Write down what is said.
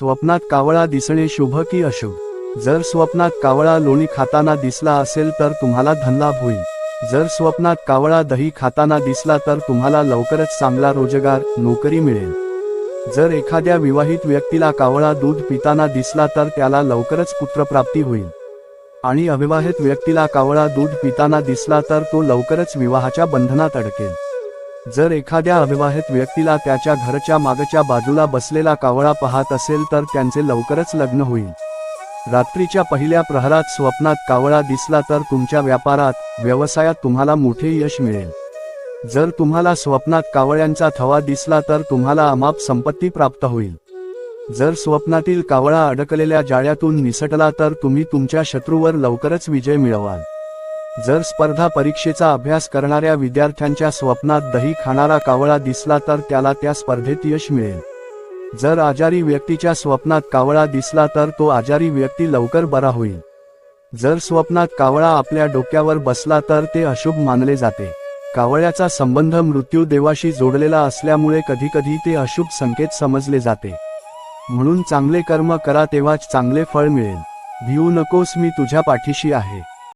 स्वप्नात कावळा दिसणे शुभ की अशुभ? जर स्वप्नात कावळा लोणी खाताना दिसला असेल तर तुम्हाला धनलाभ होईल. जर स्वप्नात कावळा दही खाताना दिसला तर तुम्हाला लवकरच चांगला रोजगार नोकरी मिळेल. जर एखाद्या विवाहित व्यक्तीला कावळा दूध पिताना दिसला तर त्याला लवकरच पुत्रप्राप्ती होईल. आणि अविवाहित व्यक्तीला कावळा दूध पिताना दिसला तर तो लवकरच विवाहाच्या बंधनात अडकेल. जर एखाद्या अविवाहित व्यक्तीला त्याच्या घरच्या मागच्या बाजूला बसलेला कावळा पाहत असेल तर त्यांचे लवकरच लग्न होईल. रात्रीच्या पहिल्या प्रहरात स्वप्नात कावळा दिसला तर तुमच्या व्यापारात व्यवसायात तुम्हाला मोठे यश मिळेल. जर तुम्हाला स्वप्नात कावळ्यांचा थवा दिसला तर तुम्हाला अमाप संपत्ती प्राप्त होईल. जर स्वप्नातील कावळा अडकलेल्या जाळ्यातून निसटला तर तुम्ही तुमच्या शत्रूवर लवकरच विजय मिळवाल. जर स्पर्धा परीक्षेचा अभ्यास करणाऱ्या विद्यार्थ्यांच्या स्वप्नात दही खाणारा कावळा दिसला तर त्याला त्या स्पर्धेत यश मिळेल. जर आजारी व्यक्तीच्या स्वप्नात कावळा दिसला तर तो आजारी व्यक्ती लवकर बरा होईल. जर स्वप्नात कावळा आपल्या डोक्यावर बसला तर ते अशुभ मानले जाते. कावळ्याचा संबंध मृत्यू देवाशी जोडलेला असल्यामुळे कधीकधी ते अशुभ संकेत समजले जाते. म्हणून चांगले कर्म करा तेव्हाच चांगले फळ मिळेल. भिवू नकोस मी तुझ्या पाठीशी आहे.